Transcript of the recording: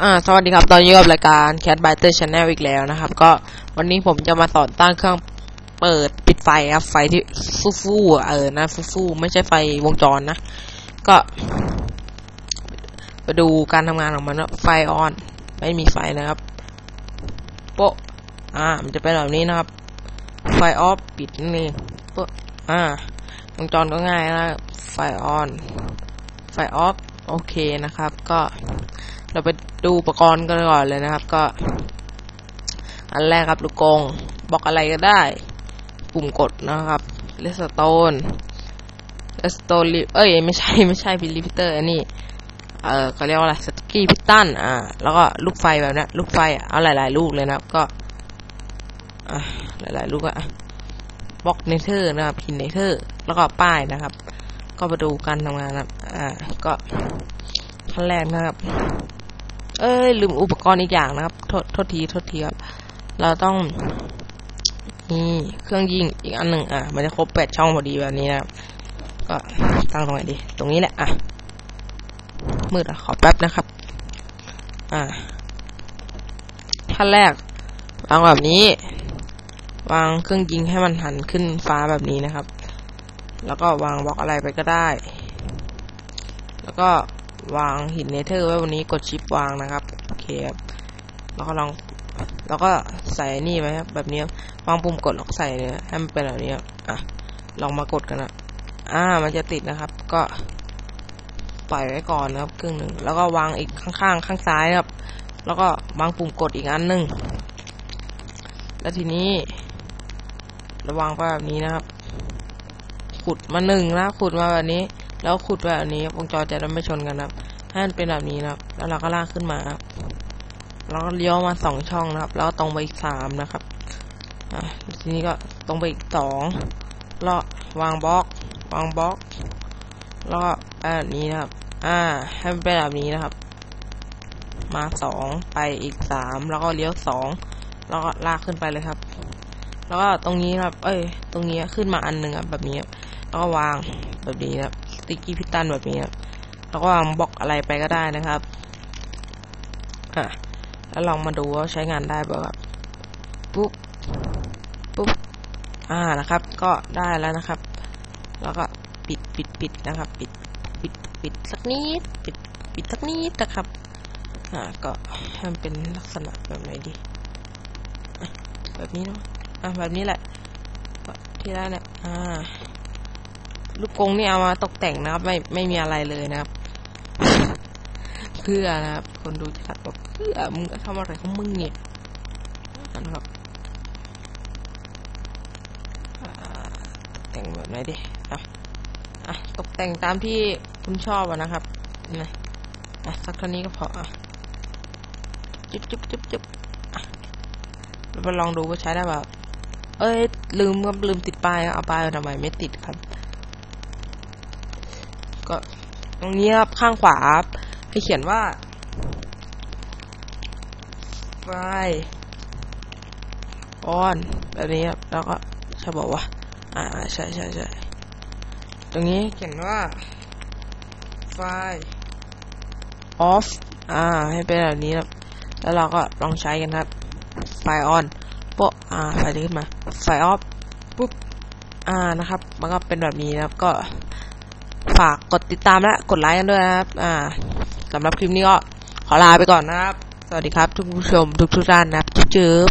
อ่าสวัสดีครับ ตอนนี้อยู่กับรายการ Cat b i t e r Channel อีกแล้วนะครับ ก็วันนี้ผมจะมาสอนตั้งเครื่องเปิดปิดไฟครับ ไฟที่ฟู่ฟู่ๆเออนะฟู่ฟู่ๆไม่ใช่ไฟวงจรนะ ก็ไปดูการทำงานของมันนะไฟออน ไม่มีไฟนะครับ โปะอ่า มันจะเป็นแบบนี้นะครับ ไฟออฟปิดนั่โปะอ่าวงจรก็ง่ายนะ ไฟออน ไฟออฟโอเคนะครับ ก็ เราไปดูอุปกรณ์กันก่อนเลยนะครับ ก็ อันแรกครับลูกกงบอกอะไรก็ได้ ปุ่มกดนะครับเลสโตนเลสโตนเอ้ยไม่ใช่ไม่ใช่พิลิพิเตอร์อันนี้เออเขาเรียกว่าอะไรสตกี้พิตันอ่าแล้วก็ลูกไฟแบบนี้ลูกไฟอะเอาหลาย ๆ ลูกเลยนะครับ ก็หลาย ๆ ลูกอะบล็อกเนเธอร์นะครับพินเนเธอร์แล้วก็ป้ายนะครับ ก็มาดูการทำงานนะครับ อ่า ก็ขั้นแรกนะครับ เอ้ยลืมอุปกรณ์อีกอย่างนะครับ โทษโทษทีโทษทีครับ เราต้องนี่เครื่องยิงอีกอันหนึ่งอะ มันจะครบแปดช่องพอดีแบบนี้นะครับ ก็ตั้งตรงไหนดี ตรงนี้แหละอะ มืดอะขอแป๊บนะครับ อ่าขั้นแรกวางแบบนี้ วางเครื่องยิงให้มันหันขึ้นฟ้าแบบนี้นะครับ แล้วก็วางบล็อกอะไรไปก็ได้ แล้วก็ วางหินเนเธอร์ไว้วันนี้กดชิปวางนะครับโอเคครับแล้วก็ลองแล้วก็ใส่นี่ไว้ครับแบบนี้วางปุ่มกดแล้วใส่เนี่ยให้มันเป็นแบบนี้ครับอะลองมากดกันนะอ่ามันจะติดนะครับ ก็ปล่อยไว้ก่อนนะครับครึ่งหนึ่งแล้วก็วางอีกข้างๆข้างซ้ายครับ แล้วก็วางปุ่มกดอีกอันหนึ่งแล้วทีนี้ ระวางไปแบบนี้นะครับ ขุดมาหนึ่งนะขุดมาแบบนี้ แล้วขุดแบบนี้วงจรจะไม่ชนกันครับให้มันเป็นแบบนี้นะครับ แล้วเราก็ลากขึ้นมาครับแล้วก็เลี้ยวมาสองช่องนะครับ แล้วก็ตรงไปอีกสามนะครับอ่าทีนี้ก็ตรงไปอีกสองแล้ววางบล็อก วางบล็อกแล้วก็แบบนี้นะครับ อ่าให้มันเป็นแบบนี้นะครับ มาสองไปอีกสามแล้วก็เลี้ยวสองแล้วก็ลากขึ้นไปเลยครับ แล้วก็ตรงนี้ครับ เอ้ย ตรงนี้ขึ้นมาอันหนึ่งครับแบบนี้ครับแล้วก็วางแบบนี้ครับ ติกกี้พิตันแบบนี้ครับแล้วก็วางบล็อกอะไรไปก็ได้นะครับอะแล้วลองมาดูว่าใช้งานได้ป่ะครับปุ๊บปุ๊บอ่านะครับ ก็ได้แล้วนะครับ แล้วก็ปิดปิดปิดนะครับ ปิดปิดปิดสักนิดปิดปิดสักนิดนะครับอ่าก็ให้มันเป็นลักษณะแบบไหนดีแบบนี้เนาะอะแบบนี้แหละก็ที่ได้เนี่ยอ่า ลูกกงนี่เอามาตกแต่งนะครับ ไม่ไม่มีอะไรเลยนะครับ เพื่อนะครับ คนดูจะบอกเพื่อมึงทำอะไรของมึงเนี่ยนะครับอ่าตกแต่งแบบไหนดิอะอะตกแต่งตามที่คุณชอบอะนะครับนะอะสักเท่านี้ก็พออะจุ๊บจุ๊บจุ๊บจุ๊บอะเราไปลองดูว่าใช้ได้เปล่าเอ้ยลืมครับลืมติดป้ายเอาป้ายทำไมไม่ติดครับ ก็ตรงนี้ครับข้างขวาครับให้เขียนว่าไฟออนแบบนี้ครับแล้วก็ใช่บอกว่า อ่าใช่ใช่ใช่ตรงนี้เขียนว่าไฟ off อ่า ให้เป็นแบบนี้ครับ แล้วเราก็ลองใช้กันครับ ไฟออนโป๊ะอ่า ไฟขึ้นมา ไฟออฟปุ๊บ อ่า นะครับ มันก็เป็นแบบนี้นะครับ ก็ากกดติดตามและกดไลค์กันด้วยนะครับ อ่าสำหรับคลิปนี้ก็ขอลาไปก่อนนะครับ สวัสดีครับทุกผู้ชมทุกทุกท่านนะครับจุ๊บ